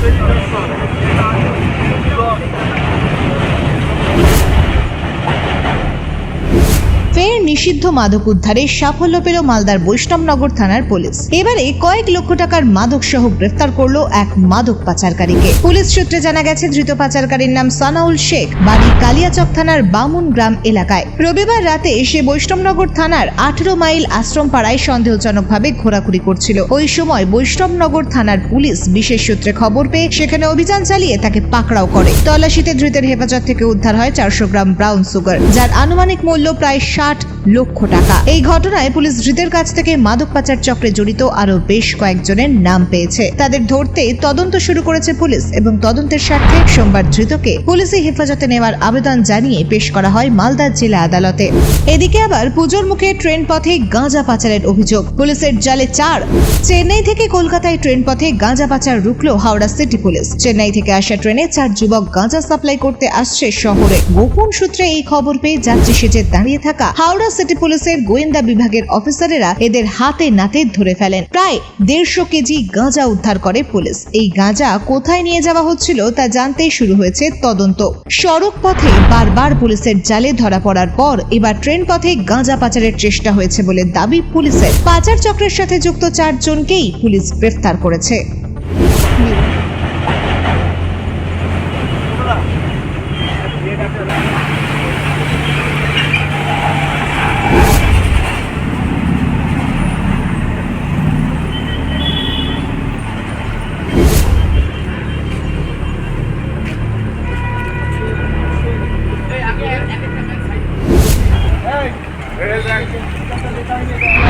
per il persone. নিষিদ্ধ মাদক উদ্ধারে সাফল্য পেল মালদার বৈষ্ণবনগর থানার পুলিশ। এবারে কয়েক লক্ষ টাকার মাদক সহ গ্রেফতার করল এক মাদক পাচারকারীকে। পুলিশ সূত্রে জানা গেছে, ধৃত পাচারকারীর নাম সানাউল শেখ, বাড়ি কালিয়াচক থানার বামুন গ্রাম এলাকায়। রবিবার রাতে সে বৈষ্ণবনগর থানার আঠেরো মাইল আশ্রম পাড়ায় সন্দেহজনকভাবে ঘোরাঘুরি করছিল। ওই সময় বৈষ্ণবনগর থানার পুলিশ বিশেষ সূত্রে খবর পেয়ে সেখানে অভিযান চালিয়ে তাকে পাকড়াও করে। তল্লাশিতে ধৃতের হেফাজত থেকে উদ্ধার হয় চারশো গ্রাম ব্রাউন সুগার, যার আনুমানিক মূল্য প্রায় ষাট that লক্ষ টাকা। এই ঘটনায় পুলিশ ধৃতের কাছ থেকে মাদক পাচার চক্রে জড়িত আরও বেশ কয়েকজনের নাম পেয়েছে। তাদের ধরতে তদন্ত শুরু করেছে পুলিশ এবং তদন্তের স্বার্থে সোমবার ধৃতকে পুলিশি হেফাজতে নেওয়ার আবেদন জানিয়ে পেশ করা হয় মালদা জেলা আদালতে। এদিকে আবার পুজোর মুখে ট্রেন পথে গাঁজা পাচারের অভিযোগ। পুলিশের জালে চার। চেন্নাই থেকে কলকাতায় ট্রেন পথে গাঁজা পাচার রুখল হাওড়া সিটি পুলিশ। চেন্নাই থেকে আসা ট্রেনে চার যুবক গাঁজা সাপ্লাই করতে আসছে শহরে। গোপন সূত্রে এই খবর পেয়ে যাত্রী সেজে দাঁড়িয়ে থাকা হাওড়া সিটি পুলিশের গোয়েন্দা বিভাগের অফিসারেরা এদের হাতে নাতে ধরে ফেলেন। প্রায় দেড়শো কেজি গাঁজা উদ্ধার করে পুলিশ। এই গাঁজা কোথায় নিয়ে যাওয়া হচ্ছিল তা জানতেই শুরু হয়েছে তদন্ত। সড়ক পথে বারবার পুলিশের জালে ধরা পড়ার পর এবার ট্রেন পথে গাঁজা পাচারের চেষ্টা হয়েছে বলে দাবি পুলিশের। পাচার চক্রের সাথে যুক্ত চারজনকেই পুলিশ গ্রেফতার করেছে। Where is that?